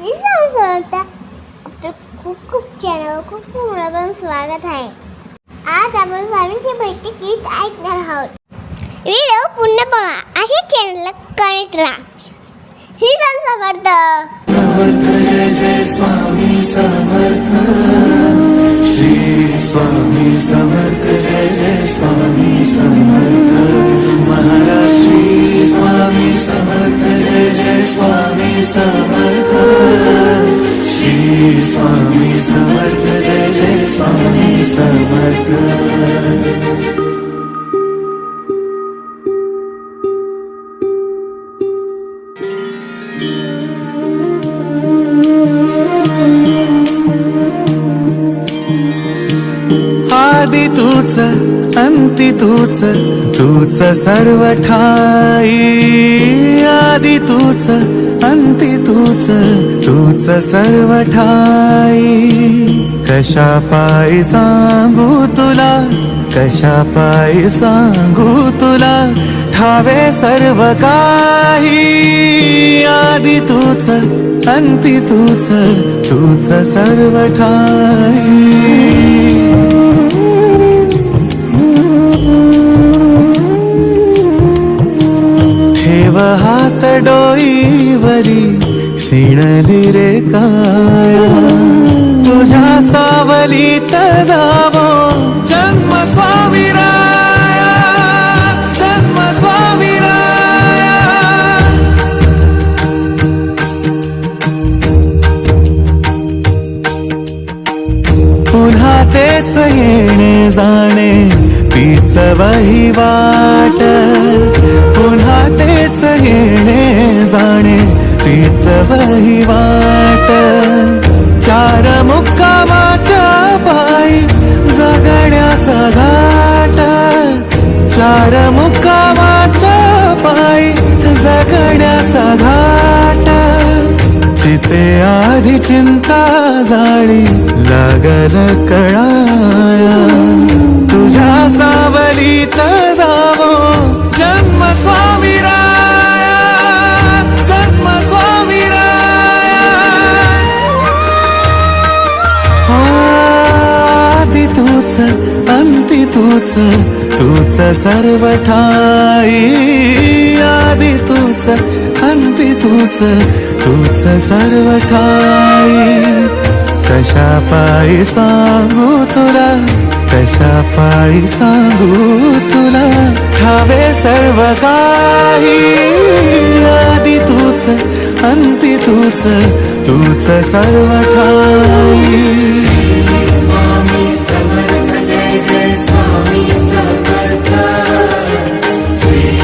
मी सांगता आपलं खूप खूप चॅनल खूप खूप पण स्वागत आहे. आज आपण स्वामींची भक्ती गीत ऐकणार आहोत. व्हिडिओ पुन्हा बघा. अशा चॅनलला कनेक्ट राहा श्री राम समर्थ. समर्थ जय जय स्वामी समर्थ. श्री स्वामी समर्थ जय जय स्वामी समर्थ. महाराज श्री स्वामी समर्थ. जय जय स्वामी समर्थ. श्री स्वामी समर्थ जय जय स्वामी समर्थ आदि तूच अंती तूच तूच सर्व ठाई आदि तूच अंती तूच तूच सर्व ठाई. कशा पायी सांगू तुला कशा पायी सांगू तुला ठावे सर्व काही. आदि तूच अंती तूच तूच सर्व ठाई. शिणली रे काया तुझ्या सावलीत जावो। जन्म स्वामीराया जन्म स्वामीराया पुन्हा तेच येणे जाणे तीच वही वाट. पुन्हा तेच येणे जाणे वहिवाट चार मुक्कामाच्या पायी जगण्याचा घाट चार मुक्कामाच्या पायी जगण्याचा घाट. चिते आधी चिंता जाळी लागल कळाया तुझ्या सावलीत तूच तूच सर्व ठाई. आदि तूच अंती तूच तूच सर्व ठाई. कशा पायी सांगू तुला कशा पायी सांगू तुला? ठावे सर्व काही. आदि तूच अंती तूच तूच सर्व ठाई.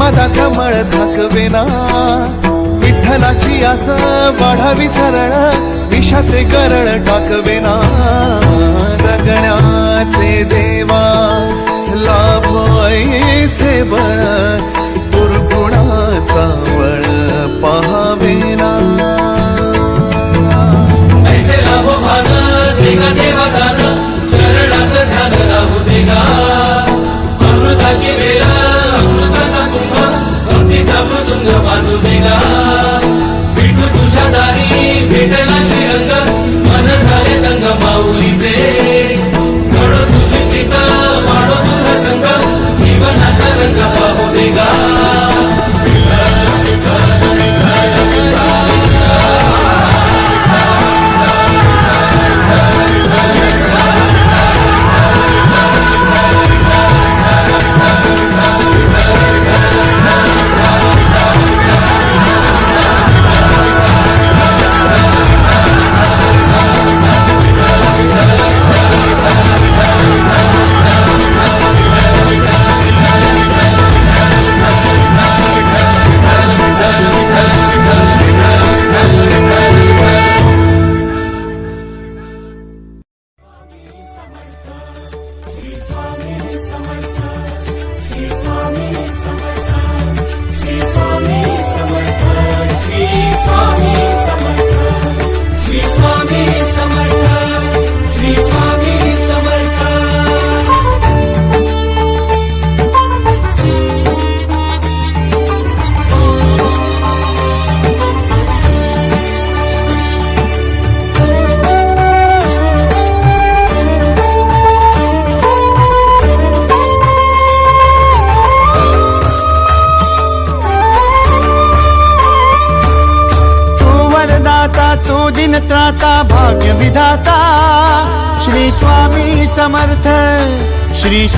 उन्मादाचा मळ थाकवेना. विठ्ठलाची आस वाढावी सरळ विषाचे गरळ टाकवेना. जगण्याचे देवा लाभ ऐसे बळ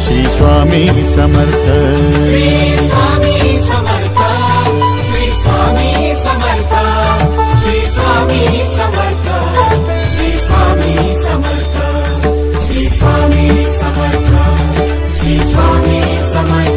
श्री स्वामी समर्थ. स्वामी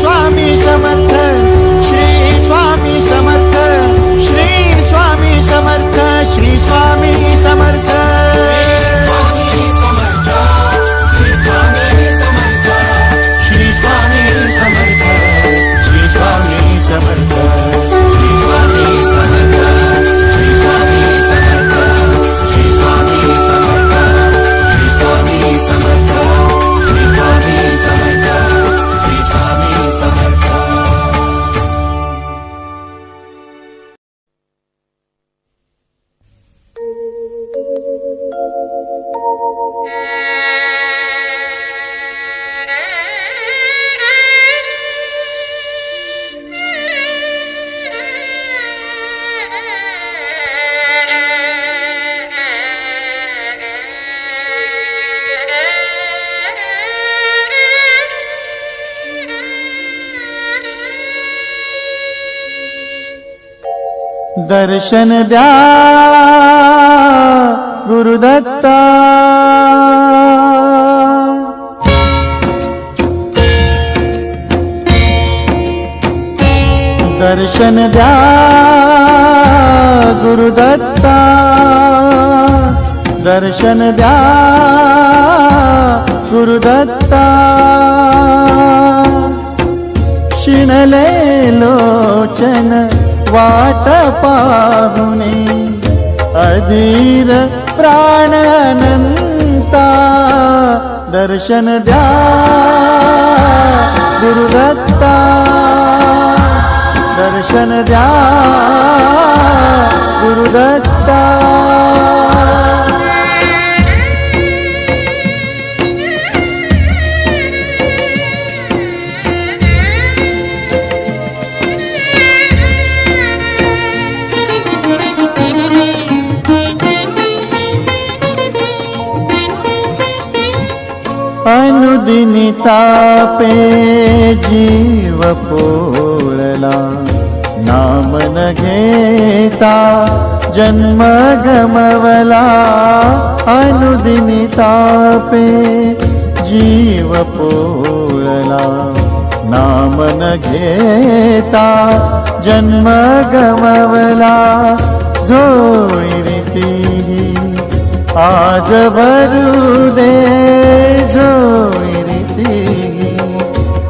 Swami Samartha दर्शन द्या गुरुदत्ता। दर्शन द्या गुरुदत्ता। दर्शन द्या गुरुदत्ता। शिणले लोचन वाट पाहुणे अधीर प्राणनंता दर्शन द्या गुरुदत्ता दर्शन द्या गुरुदत्ता तापे जीव पोळला नाम न घेता जन्म गमवला अनुदिनी तापे जीव पोळला नाम न घेता जन्म गमवला जोळी रीती आज भरू दे झोळी रीती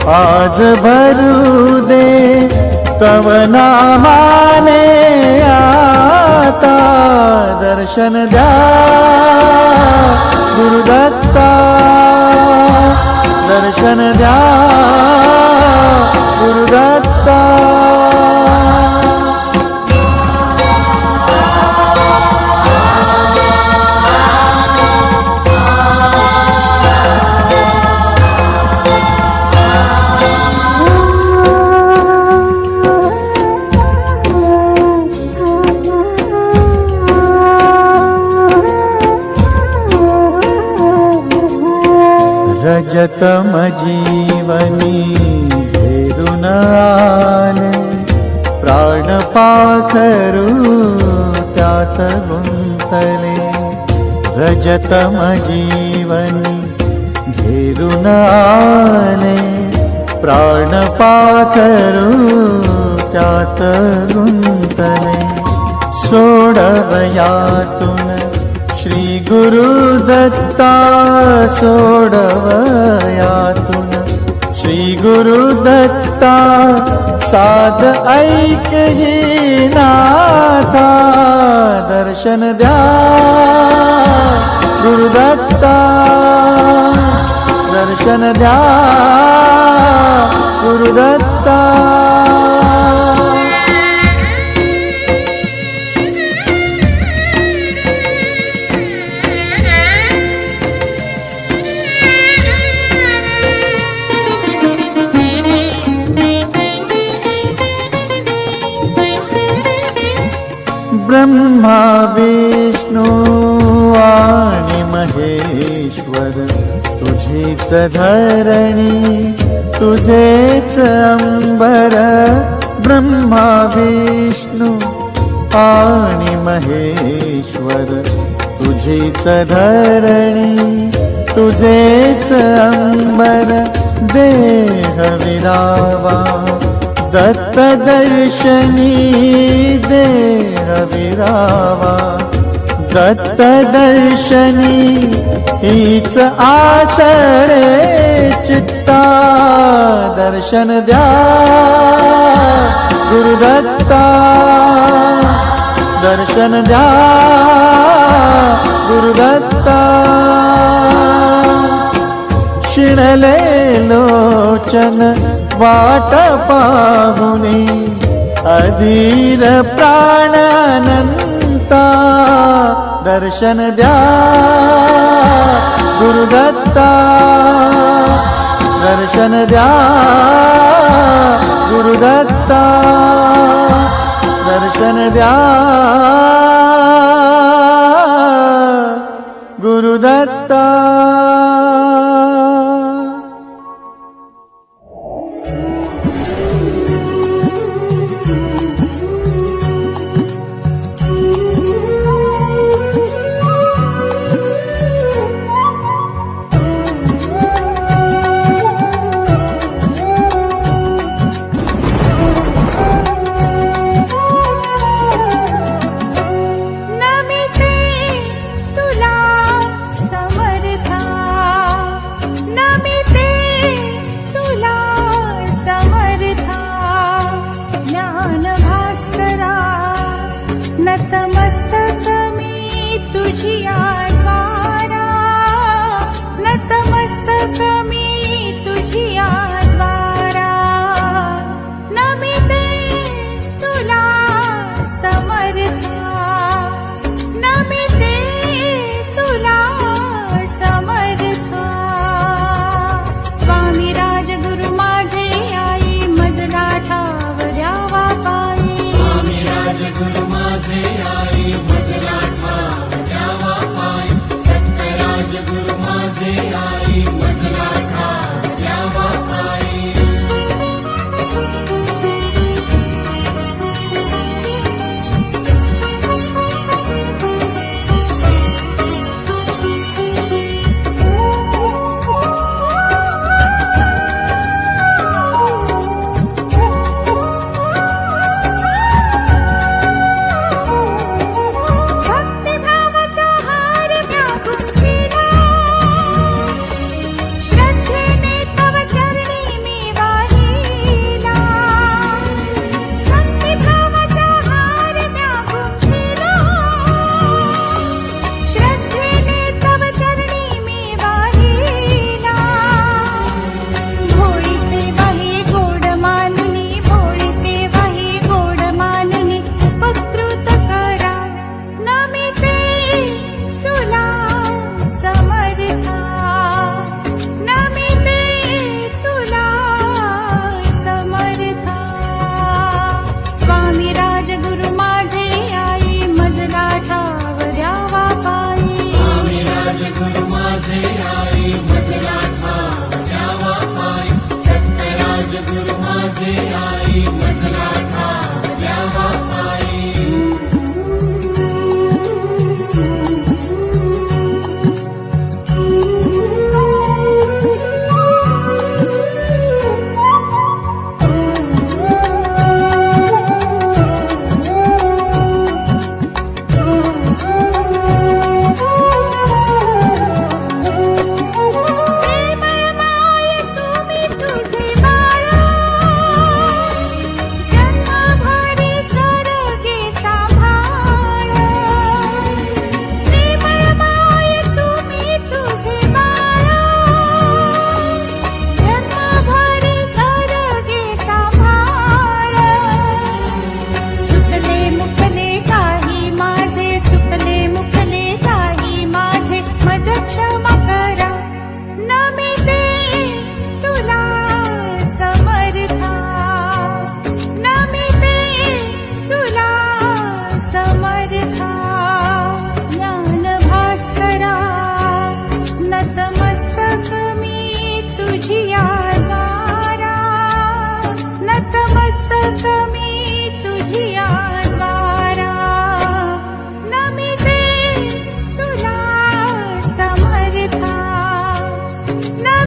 आज भरू दे तव नामाने आता दर्शन द्या. गुरुदत्ता दर्शन द्या. गुरुदत्ता. रजतमजीवनी घेरुणाले प्राणपाकरु त्यात् गुन्तले व्रजतमजीवनी घेरुणाले प्राणपाथरु त्या त गुन्तले सोडवयातु श्री गुरु दत्ता सोडवयातून। श्री गुरु दत्ता साध ऐक ही नाथा दर्शन द्या। गुरुदत्ता दर्शन द्या। गुरुदत्ता ब्रह्मा विष्णू आणि महेश्वर. तुझीच धरणी तुझेच अंबर ब्रह्मा विष्णू आणि महेश्वर. तुझीच धरणी तुझेच अंबर देह विरावा. दत्त दर्शनी देह विरावा दत्त दर्शनी हीच आसरे चित्ता। दर्शन द्या गुरुदत्ता। दर्शन द्या गुरुदत्ता। शिणले लोचन वाट पाहुणे अधीर प्राणानंता दर्शन द्या गुरुदत्ता दर्शन द्या गुरुदत्ता दर्शन द्या गुरुदत्ता